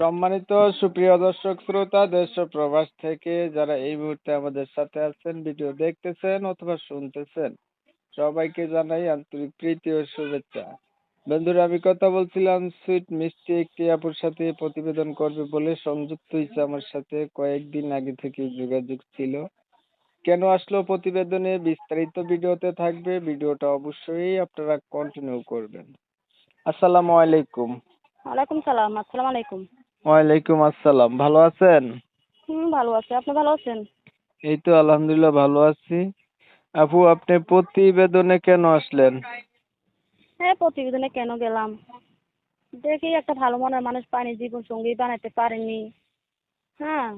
সম্মানিত সুপ্রিয় দর্শক শ্রোতা, দেশ ও প্রবাস থেকে যারা এই মুহূর্তে আমাদের সাথে আছেন, ভিডিও দেখতেছেন অথবা শুনতেছেন, সবাইকে জানাই আন্তরিক প্রীতি ও শুভেচ্ছা। বন্ধুরা, আমি কথা বলছিলাম, সুইট মিষ্টি একটি আপুর সাথে প্রতিবেদন করবে বলে সংযুক্ত হয়েছে আমার সাথে কয়েকদিন আগে থেকে যোগাযোগ ছিল। কেন আসলো প্রতিবেদনে? বিস্তারিত ভিডিওতে থাকবে, ভিডিওটা অবশ্যই আপনারা কন্টিনিউ করবেন। আসসালামু আলাইকুম। ওয়ালাইকুম সালাম, আসসালামু আলাইকুম। ওয়ালাইকুম আসসালাম। ভালো আছেন? হুম ভালো আছি। আপনি ভালো আছেন? এই তো আলহামদুলিল্লাহ ভালো আছি। আপু আপনি প্রতিবেদনে কেন আসলেন? হ্যাঁ প্রতিবেদনে কেন গেলাম? দেখি একটা ভালো মনের মানুষ পাইনি জীবন সঙ্গী বানাইতে পারিনি। হ্যাঁ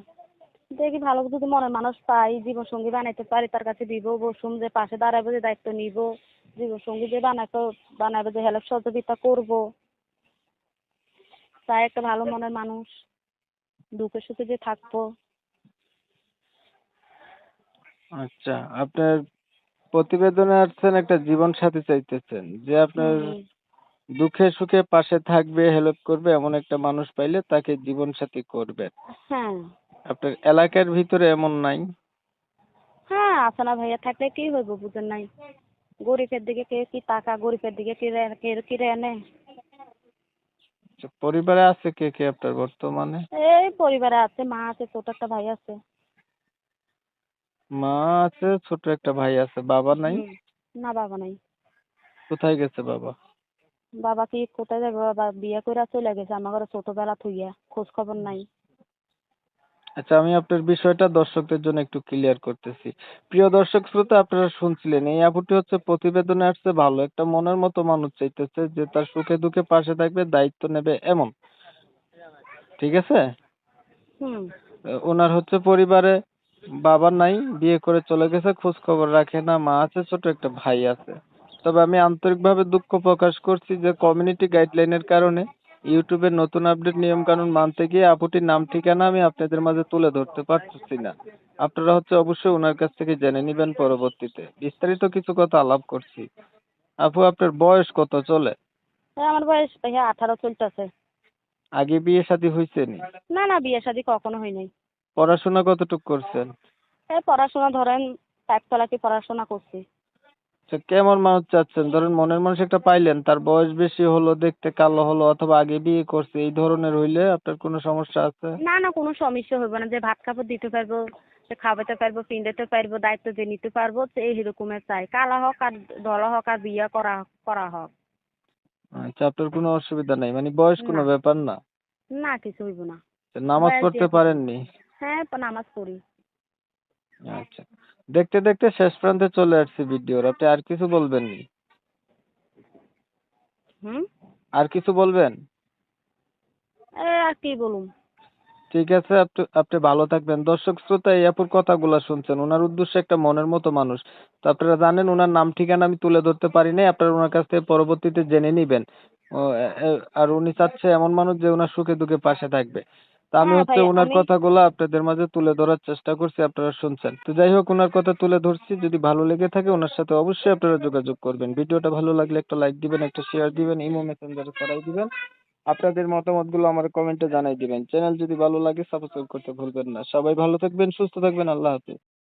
দেখি ভালো যদি মনের মানুষ পাই জীবন সঙ্গী বানাইতে পারি তার কাছে দিব বসুম যে পাশে দাঁড়াবো যে দায়িত্ব নিব। জীবন সঙ্গী যে বানাইতে বানাবে যে হেল্প সহযোগিতা করব। তাই একটা ভালো মনের মানুষ দুঃখে সুখে যে থাকব। আচ্ছা আপনার প্রতিবেদনে আসছেন একটা জীবন সাথী চাইতেছেন যে আপনার দুঃখে সুখে পাশে থাকবে হেল্প করবে এমন একটা মানুষ পাইলে তাকে জীবন সাথী করবে হ্যাঁ। আপনার এলাকার ভিতরে এমন নাই? হ্যাঁ আছে না ভাইয়া থাকলে কি হইব বুঝেন নাই। গরিবের দিকে কে কি টাকা গরিবের দিকে কি রে- কে কি রে আনে আচ্ছা, পরিবারে আছে কে কে আপনার বর্তমানে? এই পরিবারে আছে মা আছে ছোট একটা ভাই আছে। মা আছে ছোট একটা ভাই আছে বাবা নাই? না বাবা নাই। কোথায় গেছে বাবা? বাবা কি কোথায় যাবে? বাবা বিয়ে করে চলে গেছে আমার ঘরে ছোটবেলা থুইয়া খোঁজ খবর নাই। আচ্ছা আমি আপনার বিষয়টা দর্শকদের জন্য একটু ক্লিয়ার করতেছি। প্রিয় দর্শক শ্রোতা আপনারা শুনছিলেন এই আপুটি হচ্ছে প্রতিবেদনে আসছে ভালো একটা মনের মতো মানুষ চাইতেছে যে তার সুখে দুঃখে পাশে থাকবে দায়িত্ব নেবে এমন। ঠিক আছে? হুম। ওনার হচ্ছে পরিবারে বাবা নাই বিয়ে করে চলে গেছে খোঁজ খবর রাখে না মা আছে ছোট একটা ভাই আছে। তবে আমি আন্তরিকভাবে দুঃখ প্রকাশ করছি যে কমিউনিটি গাইডলাইনের কারণে ইউটিউবের নতুন আপডেট নিয়ম কানুন মানতে গিয়ে আপুটির নাম ঠিকানা আমি আপনাদের মাঝে তুলে ধরতে পারতেছি না। আপনারা হচ্ছে অবশ্যই ওনার কাছ থেকে জেনে নেবেন পরবর্তীতে। বিস্তারিত কিছু কথা আলাপ করছি। আপু আপনার বয়স কত চলে? এই আমার বয়স ভাইয়া আঠারো চলতেছে। আগে বিয়ে শাদী হয়েছে নি? না না বিয়ে শাদী কখনো হয় নাই। পড়াশোনা কতটুকু করছেন? এই পড়াশোনা ধরেন পাইপ তলাকে পড়াশোনা করছি। আচ্ছা কেমন মানুষ চাচ্ছেন? ধরেন মনের মানুষ একটা পাইলেন তার বয়স বেশি হলো দেখতে কালো হলো অথবা আগে বিয়ে করছে এই ধরনের হইলে আপনার কোনো সমস্যা আছে? না না কোনো সমস্যা হবে না। যে ভাত কাপড় দিতে পারব যে খাওয়াতে পারব পিন্দাতে পারব দায়িত্ব যে নিতে পারব এই রকমের চাই। কালা হোক আর ধলা হোক আর বিয়ে করা করা হোক। আচ্ছা আপনার কোনো অসুবিধা নাই? মানে বয়স কোনো ব্যাপার না? না কিছু হইব না। আচ্ছা, নামাজ পড়তে পারেননি? হ্যাঁ নামাজ পড়ি। আচ্ছা। দেখতে দেখতে শেষ প্রান্তে চলে আসছি ভিডিওর। আপনি আর কিছু বলবেন নি? হুম? আর কিছু বলবেন? আর কি বলুম ঠিক আছে আপনি আপনি ভালো থাকবেন। দর্শক শ্রোতা এই আপুর কথাগুলো শুনছেন। ওনার উদ্দেশ্য একটা মনের মতো মানুষ। তো আপনারা জানেন ওনার নাম ঠিকানা আমি তুলে ধরতে পারি নাই। আপনারা ওনার কাছ থেকে পরবর্তীতে জেনে নিবেন। আর উনি চাচ্ছে এমন মানুষ যে ওনার সুখে দুঃখে পাশে থাকবে। তা আমি হ্যাঁ হচ্ছে ওনার কথা কথাগুলো আপনাদের মাঝে তুলে ধরার চেষ্টা করছি আপনারা শুনছেন। তো যাই হোক ওনার কথা তুলে ধরছি যদি ভালো লেগে থাকে ওনার সাথে অবশ্যই আপনারা যোগাযোগ করবেন। ভিডিওটা ভালো লাগলে একটা লাইক দিবেন একটা শেয়ার দিবেন ইমো মেসেঞ্জারে ছড়াই দিবেন। আপনাদের মতামতগুলো আমার কমেন্টে জানাই দিবেন। চ্যানেল যদি ভালো লাগে সাবস্ক্রাইব করতে ভুলবেন না। সবাই ভালো থাকবেন সুস্থ থাকবেন আল্লাহ হাফেজ।